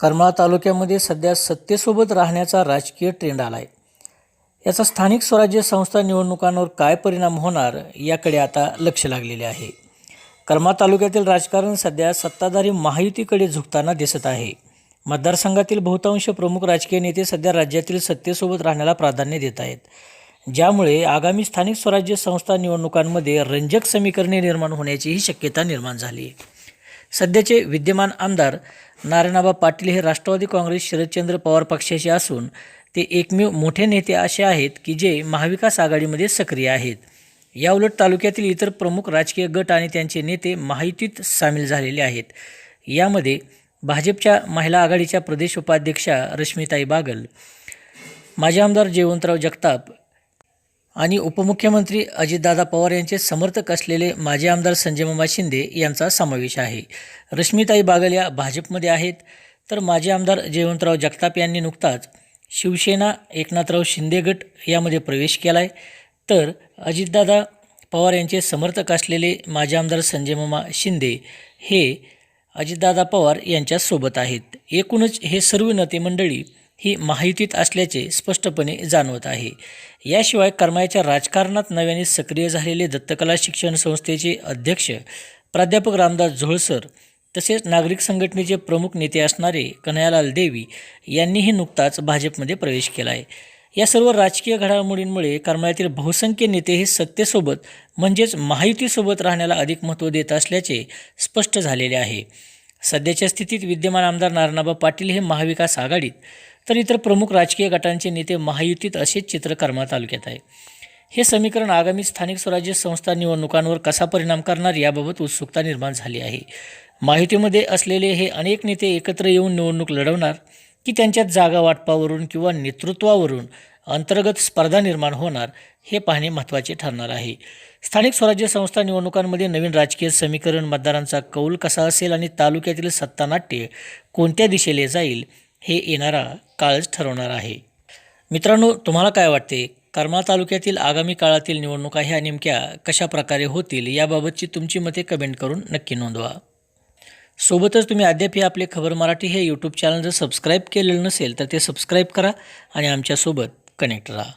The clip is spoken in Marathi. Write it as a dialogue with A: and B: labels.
A: करमाळा तालुक्यामध्ये सध्या सत्तेसोबत राहण्याचा राजकीय ट्रेंड आला आहे याचा स्थानिक स्वराज्य संस्था निवडणुकांवर काय परिणाम होणार याकडे आता लक्ष लागलेले आहे. करमाळा तालुक्यातील राजकारण सध्या सत्ताधारी महायुतीकडे झुकताना दिसत आहे. मतदारसंघातील बहुतांश प्रमुख राजकीय नेते सध्या राज्यातील सत्तेसोबत राहण्याला प्राधान्य देत आहेत. ज्यामुळे आगामी स्थानिक स्वराज्य संस्था निवडणुकांमध्ये रंजक समीकरणे निर्माण होण्याचीही शक्यता निर्माण झाली आहे. सध्याचे विद्यमान आमदार नारायणाबा पाटील हे राष्ट्रवादी काँग्रेस शरदचंद्र पवार पक्षाचे असून ते एकमेव मोठे नेते असे आहेत की जे महाविकास आघाडीमध्ये सक्रिय आहेत. याउलट तालुक्यातील इतर प्रमुख राजकीय गट आणि त्यांचे नेते माहितीत सामील झालेले आहेत. यामध्ये भाजपच्या महिला आघाडीच्या प्रदेश उपाध्यक्षा रश्मिताई बागल माजी आमदार जयवंतराव जगताप आणि उपमुख्यमंत्री अजितदादा पवार यांचे समर्थक असलेले माजी आमदार संजय मामा शिंदे यांचा समावेश आहे. रश्मिताई बागल या भाजपमध्ये आहेत. तर माजी आमदार जयवंतराव जगताप यांनी नुकताच शिवसेना एकनाथराव शिंदे गट यामध्ये प्रवेश केला आहे तर अजितदादा पवार यांचे समर्थक असलेले माजी आमदार संजय मामा शिंदे हे अजितदादा पवार यांच्यासोबत आहेत. एकूणच हे सर्व नेते मंडळी ही माहितीत असल्याचे स्पष्टपणे जाणवत आहे. याशिवाय करमायाच्या राजकारणात नव्याने सक्रिय झालेले दत्तकला शिक्षण संस्थेचे अध्यक्ष प्राध्यापक रामदास झोळसर तसेच नागरिक संघटनेचे प्रमुख नेते असणारे कन्हैयालाल देवी यांनीही नुकताच भाजपमध्ये प्रवेश केला आहे या सर्व राजकीय घडामोडींमुळे करमाळ्यातील बहुसंख्य नेते हे सत्तेसोबत म्हणजेच महायुतीसोबत राहण्याला अधिक महत्त्व देत असल्याचे स्पष्ट झालेले आहे. सध्याच्या स्थितीत विद्यमान आमदार नारायणबा पाटील हे महाविकास आघाडीत तर इतर प्रमुख राजकीय गटांचे नेते महायुतीत असेच चित्र करमाळा तालुक्यात आहे. हे समीकरण आगामी स्थानिक स्वराज्य संस्था निवडणुकांवर कसा परिणाम करणार याबाबत उत्सुकता निर्माण झाली आहे. माहितीमध्ये असलेले हे अनेक नेते एकत्र येऊन निवडणूक लढवणार की त्यांच्यात जागा वाटपावरून किंवा नेतृत्वावरून अंतर्गत स्पर्धा निर्माण होणार हे पाहणे महत्त्वाचे ठरणार आहे. स्थानिक स्वराज्य संस्था निवडणुकांमध्ये नवीन राजकीय समीकरण मतदारांचा कौल कसा असेल आणि तालुक्यातील सत्तानाट्य कोणत्या दिशेले जाईल हे येणारा काळच ठरवणार आहे. मित्रांनो तुम्हाला काय वाटते? करमाळा तालुक्यातील आगामी काळातील निवडणुका ह्या नेमक्या कशा प्रकारे होतील याबाबतची तुमची मते कमेंट करून नक्की नोंदवा. सोबतच तुम्ही अद्याप हे आपले खबर मराठी हे यूट्यूब चॅनल जर सबस्क्राईब केलेलं नसेल तर ते सबस्क्राईब करा आणि आमच्यासोबत कनेक्ट राहा.